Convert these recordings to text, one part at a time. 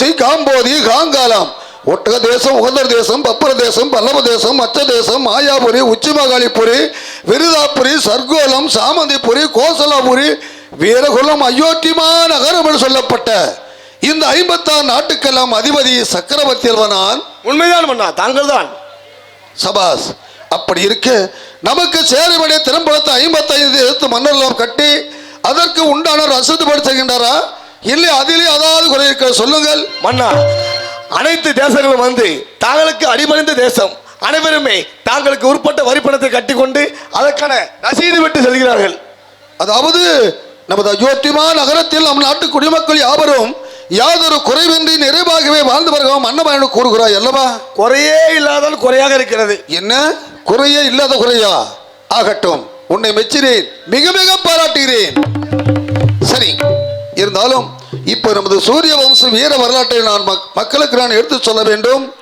கோசி காம்போதி காங்காலம். ஒட்டக தேசம் உகந்தர் தேசம் பப்பர தேசம் பல்லவ தேசம் மச்ச தேசம் மாயாபுரி உச்சிமகாலிபுரி விருதாபுரி சர்க்கோலம் சாமந்திபுரி கோசலாபுரி வீரகுலம் அயோத்திமா நகரம் என்று சொல்லப்பட்ட இந்த ஐம்பத்தாறு நாட்டுக்கெல்லாம் அதிபதி சக்கரவர்த்தி அல்வனான் உண்மைதான் மன்னா தாங்கள் தான் சபாஸ் அப்படி இருக்க நமக்கு சேருவடைய திறம்படத்தை ஐம்பத்தைந்து எழுத்து மன்னரெல்லாம் கட்டி அதற்கு உண்டான ரசது படுத்துகின்றாரா இல்லை அதிலே அதாவது குறை இருக்க சொல்லுங்கள். மன்னா அனைத்து தேசங்களும் வந்து தாங்களுக்கு அடிமணிந்த தேசம். அனைவருமே தாங்களுக்கு உட்பட்ட வரிப்பணத்தை கட்டிக்கொண்டு அதற்கான ரசீது விட்டு செல்கிறார்கள். அதாவது நமது அயோத்திமா நகரத்தில் நம் நாட்டு குடிமக்கள் யாவரும் யாதொரு குறைவின்றி நிறைவாகவே வாழ்ந்து வருகிறோம் அன்னமயனு கூறுகிறாய் அல்லவா? குறையே இல்லாதால் குறையாக இருக்கிறது. என்ன? குறையே இல்லாத குறையா? ஆகட்டும் உன்னை மெச்சினேன் மிக மிக பாராட்டுகிறேன். சரி. இருந்தாலும் இப்போ நமது சூரிய வம்ச வீர வரலாற்றை நான் மக்- மக்களுக்கு நான் எடுத்து சொல்ல வேண்டும்.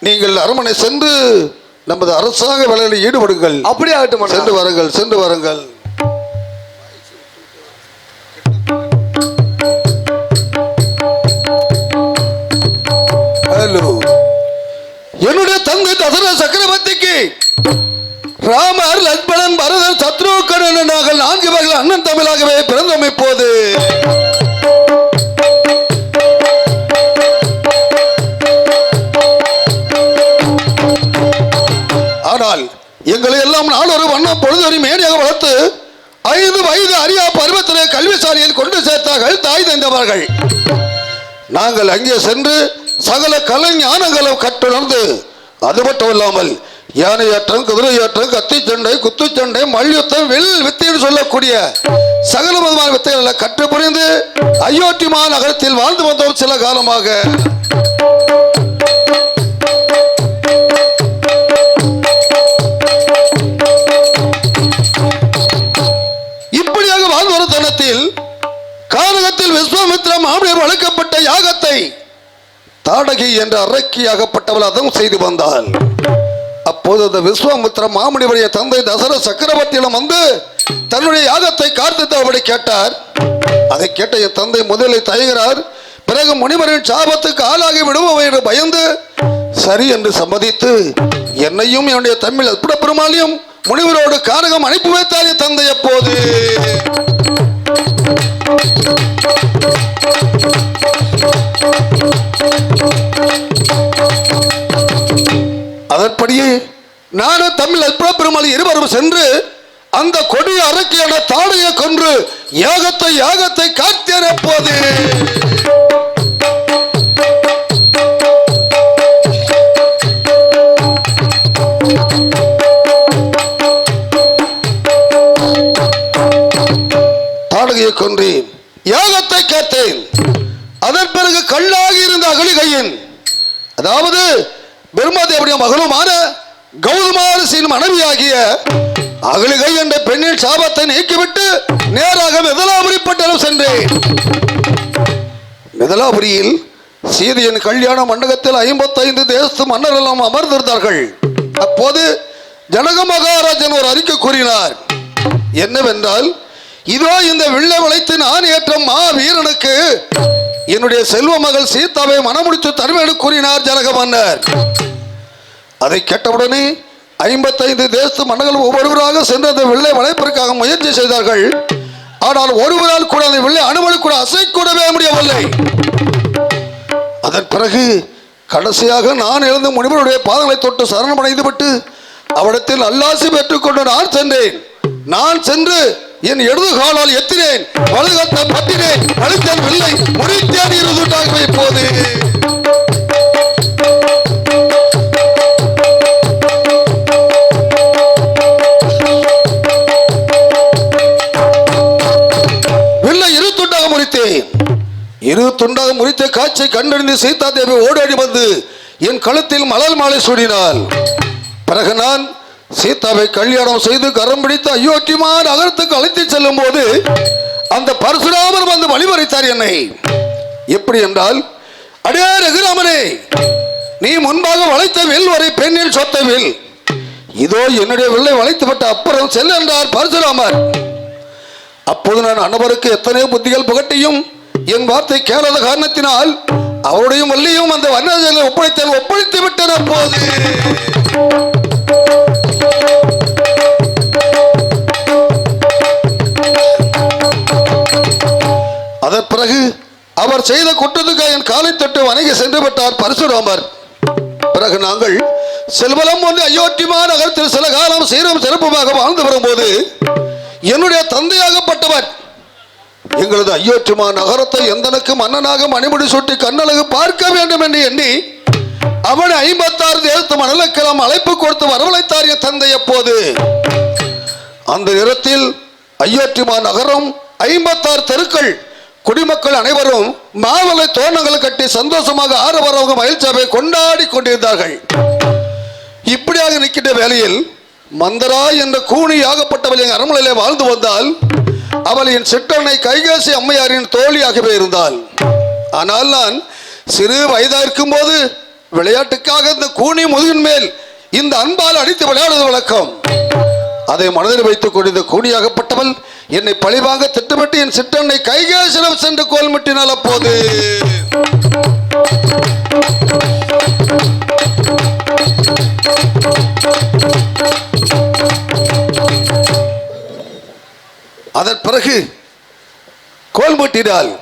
நீங்கள் அரண்மனை சென்று நமது அரசாங்க வேலையில் ஈடுபடுங்கள். அப்படி ஆகட்டும். சென்று வாருங்கள் சென்று வாருங்கள். ஹலோ என்னுடைய தந்தை தசரத சக்கரவர்த்திக்கு ராமர் லட்சுமணன் பரதர் சத்ருகணன் நாங்கள் நான்கு வகையில் அண்ணன் தமிழாகவே பிறந்தோம் இப்போது. ஆனால் எங்களை எல்லாம் நாளொரு வண்ணம் பொழுதொரு மேடையாக வளர்த்து ஐந்து வயது அறியா பருவத்திலே கல்விசாலையில் கொண்டு சேர்த்தார்கள் தாய் தந்தவர்கள். நாங்கள் அங்கே சென்று சகல கலை ஞானங்களும் கற்றுணர்ந்து அது யானை ஏற்றம் குதிரை ஏற்றம் கத்தி சண்டை குத்துச்சண்டை மல்யுத்தம் வில் வித்தைன்னு சொல்லக்கூடிய சகல விதமான வித்தைகளை கற்று புரிந்து அயோத்திமா நகரத்தில் வாழ்ந்து வந்தோம் சில காலமாக. இப்படியாக வாழ்ந்து வரும் தருணத்தில் கானகத்தில் விஸ்வாமித்ரா மாமனியர் வளர்க்கப்பட்ட யாகத்தை தாடகி என்ற அரக்கியாகப்பட்டவள் அதுவும் செய்து வந்தாள். அப்போது அந்த விஸ்வாமித்ர மாமனிவருடைய தந்தை தசர சக்கரவர்த்தியிடம் வந்து தன்னுடைய யாகத்தை கார்த்தித்தபடி கேட்டார். அதை கேட்ட என் தந்தை முதலில் தயகிறார் பிறகு முனிவரின் சாபத்துக்கு ஆளாகி விடுவோம் என்று பயந்து சரி என்று சம்மதித்து என்னையும் என்னுடைய தமிழ் அற்புட பெருமாளையும் முனிவரோடு காரகம் அனுப்பி வைத்தால் என் தந்தை அப்போது. அப்படியே நானும் தமிழ் அற்புத பெருமாள் இருவரும் சென்று அந்த கொடிய அரக்கியான தாடையை கொன்று யாகத்தை யாகத்தை காத்தேன் அப்போது தாடகையை கொன்றேன் யாகத்தை காத்தேன். அதன் பிறகு கல்லாகி இருந்த அகலிகையின் அதாவது பிரம்மதேவனுடைய மகளுமான கௌதமாரசின் மனைவியாகிய அகலிகை என்ற பெண்ணின் சாபத்தை நீக்கிவிட்டு நேராக மிதலாபுரி சென்றேன். மிதலாபுரியில் சீதையின் கல்யாண மண்டபத்தில் ஐம்பத்தைந்து தேசத்து மன்னர் எல்லாம் அமர்ந்திருந்தார்கள். அப்போது ஜனக மகாராஜன் ஒரு அறிக்கை கூறினார். என்னவென்றால் இதோ இந்த வில்லை வளைத்து நான் ஏற்ற மா வீரனுக்கு என்னுடைய செல்வ மகள் சீதாவை மனமுடித்து தருவேன் கூறினார் ஜனக மன்னர். அதை கேட்டவுடனே ஐம்பத்தைந்து தேசத்து மன்னர்கள் ஒவ்வொருவராக சென்று அந்த வெள்ளை வளைப்பிற்காக முயற்சி செய்தார்கள். ஆனால் ஒருவரால் கூட அந்த வில்லை அனுமதி கூட அசைக்கூடவே முடியவில்லை. அதன் பிறகு கடைசியாக நான் எழுந்த முனிவருடைய பாதங்களை தொட்டு சரணமடைந்து விட்டு அவரிடத்தில் அல்லாசி பெற்றுக்கொண்டு நான் சென்றேன். நான் சென்று என் இடது காலால் எத்தினேன் வலதுகத்தை பத்தினேன் அழுத்தன் இல்லை முடித்தேன் இருந்துட்டாக இப்போது. இரு துண்டாக முறித்தேன். முறித்த காட்சியை கண்டறிந்து சீதா தேவி ஓடாடி வந்து என் கழுத்தில் மலர் மாலை சூடினாள். பிறகு நான் சீதாவை கல்யாணம் செய்து கரம் பிடித்து அயோக்கியமான நகரத்துக்கு அழைத்து செல்லும் போது அந்த பரசுராமர் வந்து வழிமறைத்தார் என்னை. எப்படி என்றால் அடே ரகுராமனே நீ முன்பாக வளைத்த வில் வரை பெண்ணில் சொத்த வில். இதோ என்னுடைய வில்லை வளைத்துவிட்ட அப்புறம் செல் என்றார் பரசுராமர். அப்போது நான் அன்னவருக்கு எத்தனையோ புத்திகள் புகட்டியும் என் வார்த்தை கேளாத காரணத்தினால் அவருடைய மல்லியும் அந்த வண்ணஜலை ஒப்படைத்தேன் ஒப்படைத்து விட்டேன் அப்போது. அதன் பிறகு அவர் செய்த குற்றத்துக்கு என் காலை தொட்டு வணங்கி சென்று விட்டார் பரசுராமர். பிறகு நாங்கள் செல்வலம் வந்து அயோத்திமா நகரத்தில் சில காலம் சீரம் சிறப்புமாக வாழ்ந்து வரும்போது என்னுடைய தந்தையாகப்பட்டவர் எங்களது அயோத்திமா நகரத்தை எந்தனுக்கு மன்னனாக மணிமுடி சுட்டி கண்ணழகு பார்க்க வேண்டும் என்று எண்ணி அவன் ஐம்பத்தாறு தேசத்து மணலுக்கெல்லாம் அழைப்பு கொடுத்து வரவழைத்தார் என் தந்தை எப்போது அந்த நேரத்தில் அயோத்திமா நகரம் ஐம்பத்தாறு தெருக்கள் குடிமக்கள் அனைவரும் மாவளை தோரணங்களை கட்டி சந்தோஷமாக ஆரவாரமாக மகிழ்ச்சியாவை கொண்டாடி கொண்டிருந்தார்கள். இப்படியாக நிற்கின்ற வேளையில் மந்தரா என்ற கூணியாகப்பட்டவள் என் அரண்மனையிலே வாழ்ந்து வந்தால் அவள் என் சிற்றனை கைகாசி அம்மையாரின் தோழியாகவே இருந்தாள். ஆனால் நான் சிறு வயதா இருக்கும்போது விளையாட்டுக்காக இந்த கூனி முதுகின் மேல் இந்த அன்பால் அடித்து விளையாடுவது வழக்கம். அதை மனதில் வைத்துக் கொண்டு இந்த கூணியாகப்பட்டவள் என்னை பழிவாங்க திட்டமிட்டு என் சிற்றனை கைகேசனம் சென்று கோல்மிட்டினாள் அப்போது. அதன் பிறகு கோல்முட்டினால்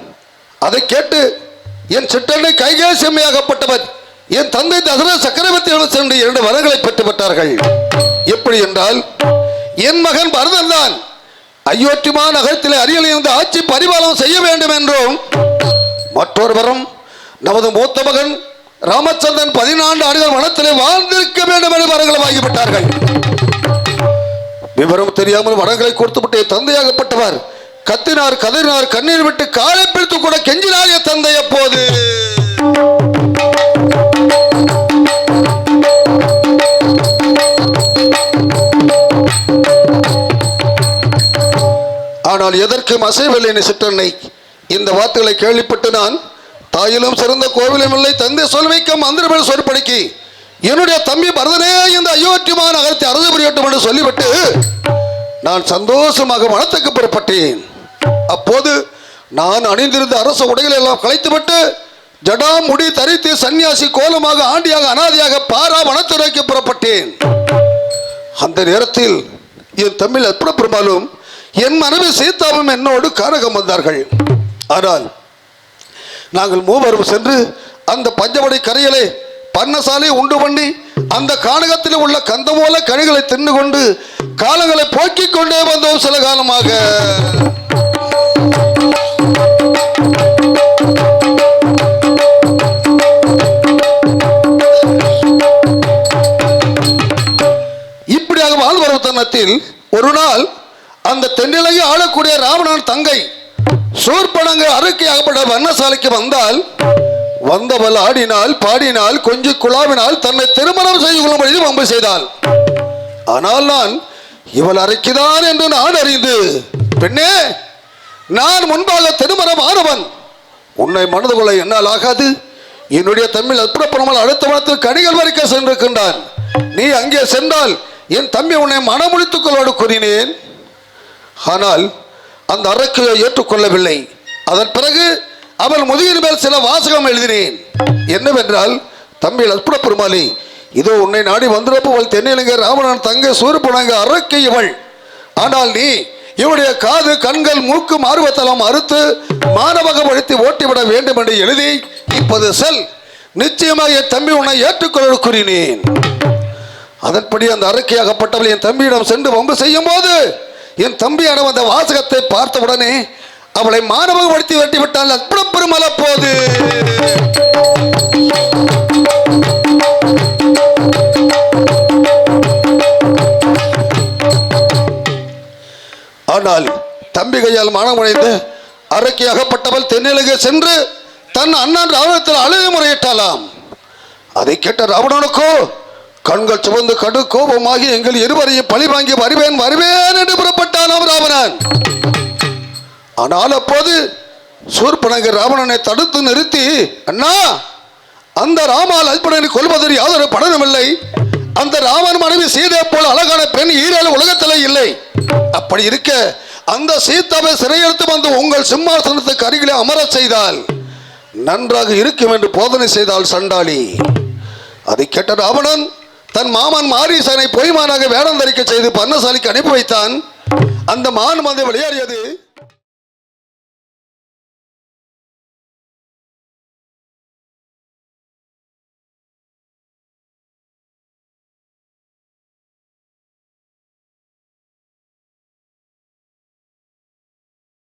அதை கேட்டு என் சிற்றனை கைகேசமையாகப்பட்டவர் என் தந்தை தசரத சக்கரவர்த்தியிடம் சென்று இரண்டு வரங்களை பெற்று எப்படி என்றால் என் மகன் பரதன் தான். அயோத்திமா நகரத்திலே அருகில் இருந்து ஆட்சி பரிபாலம் செய்ய வேண்டும் என்றும் மற்றொருவரும் நமது மூத்த மகன் ராமச்சந்திரன் பதினான்கு ஆண்டுகள் வனத்திலே வாழ்ந்திருக்க வேண்டும் என்று வரங்களை வாங்கிவிட்டார்கள். விவரம் தெரியாமல் வடங்களை கொடுத்துவிட்டு தந்தையாகப்பட்டவர் கத்தினார் கதறினார் கண்ணீர் விட்டு காலை பிடித்து கூட கெஞ்சினார் தந்தை அப்போது. ஆனால் எதற்கும் அசைவில்லை சிற்றன்னை. இந்த வார்த்தைகளை கேள்விப்பட்டு நான் தாயிலும் சிறந்த கோவிலும் இல்லை தந்தை சொல்வைக்க மந்திரமேல் சொற்படுக்கி. என்னுடைய தம்பி பரதனே இந்த அயோத்தியமா நகரத்தை அரசு புரியட்டும் என்று சொல்லிவிட்டு நான் சந்தோஷமாக மனத்துக்கு புறப்பட்டேன். அப்போது நான் அணிந்திருந்த அரச உடைகளை எல்லாம் கலைத்துவிட்டு ஜடா முடி தரித்து சன்னியாசி கோலமாக ஆண்டியாக அனாதியாக பாரா வனத்துறைக்கு புறப்பட்டேன். அந்த நேரத்தில் என் தமிழ் அற்புத பெரும்பாலும் என் மனைவி சீதாவும் என்னோடு காரகம் வந்தார்கள். ஆனால் நாங்கள் மூவரும் சென்று அந்த பஞ்சவடி கரையிலே பன்னசாலை உண்டு பண்ணி அந்த கானகத்தில் உள்ள கந்தமூல கனிகளை தின்னு கொண்டு காலங்களை போக்கிக் கொண்டே வந்தோம் சில காலமாக. இப்படியாக வாழ்ந்து ஒரு நாள் அந்த தென்னிலையை ஆளக்கூடிய ராவணன் தங்கை சூர்பனங்க அறுக்கையாகப்பட்ட வர்ணசாலைக்கு வந்தால் வந்தவள் ஆடினால் பாடினால் கொஞ்சம் குழாவினால் தன்னை திருமணம் செய்து கொள்ளும்படி வம்பு செய்தாள். ஆனால் நான் இவள் அறைக்குதான் என்று நான் அறிந்து பெண்ணே நான் முன்பாக திருமணம் ஆனவன். உன்னை மனது கொள்ள என்னால் ஆகாது. என்னுடைய தமிழ் அற்புதப்படாமல் அடுத்த மனத்தில் கனிகள் வரைக்க சென்றிருக்கின்றான். நீ அங்கே சென்றால் என் தம்பி உன்னை மனமுடித்துக் கொள்வாடு கூறினேன். ஆனால் அந்த அரக்கையை ஏற்றுக்கொள்ளவில்லை. அதன் பிறகு அவள் முதுகின் மேல் சில வாசகம் எழுதினேன். என்னவென்றால் தம்பி அற்புட பெருமாளி இதோ உன்னை நாடி வந்திருப்பவள் தென்னிலங்க ராவணன் தங்கை சூர்பனங்க அரக்கை இவள். ஆனால் நீ இவருடைய காது கண்கள் மூக்கு மார்வத்தலம் அறுத்து மானவகப்படுத்தி ஓட்டிவிட வேண்டும் என்று எழுதி இப்போது செல். நிச்சயமாக என் தம்பி உன்னை ஏற்றுக்கொள்ள கூறினேன். அதன்படி அந்த அறக்கையாகப்பட்டவள் என் தம்பியிடம் சென்று வம்பு செய்யும் போது என் தம்பியான அந்த வாசகத்தை பார்த்த உடனே அவளை மாணவகப்படுத்தி வெட்டி விட்டால் அற்புத பெருமல போது. ஆனால் தம்பி கையால் மானமுடைந்து அரக்கை அகப்பட்டவள் தென்னிலகை சென்று தன் அண்ணன் ராவணத்தில் அழுது முறையிட்டாலாம் அதை கேட்ட ராவணனுக்கோ கண்கள் சுமந்து கடு கோபமாகி எங்கள் இருவரையும் பழி வாங்கி வருவேன் வருவேன் என்று புறப்பட்டானாம் ராவணன். ஆனால் அப்போது சூர்பனங்க ராவணனை தடுத்து நிறுத்தி அண்ணா அந்த ராமால் அல்பனை கொள்வதற்கு யாதொரு படனமில்லை அந்த ராமன் மனைவி சீதை போல அழகான பெண் ஈரேழு உலகத்திலே இல்லை. அப்படி இருக்க அந்த சீதாவை சிறையெடுத்து வந்து உங்கள் சிம்மாசனத்துக்கு அருகிலே அமரச் செய்தால் நன்றாக இருக்கும் என்று போதனை செய்தால் சண்டாளி. அதை கேட்ட ராவணன் தன் மாமன் மாரீசனை பொய்மானாக வேடம் தரிக்க செய்து பன்னசாலிக்கு அனுப்பி வைத்தான். அந்த மான் வந்து விளையாடியது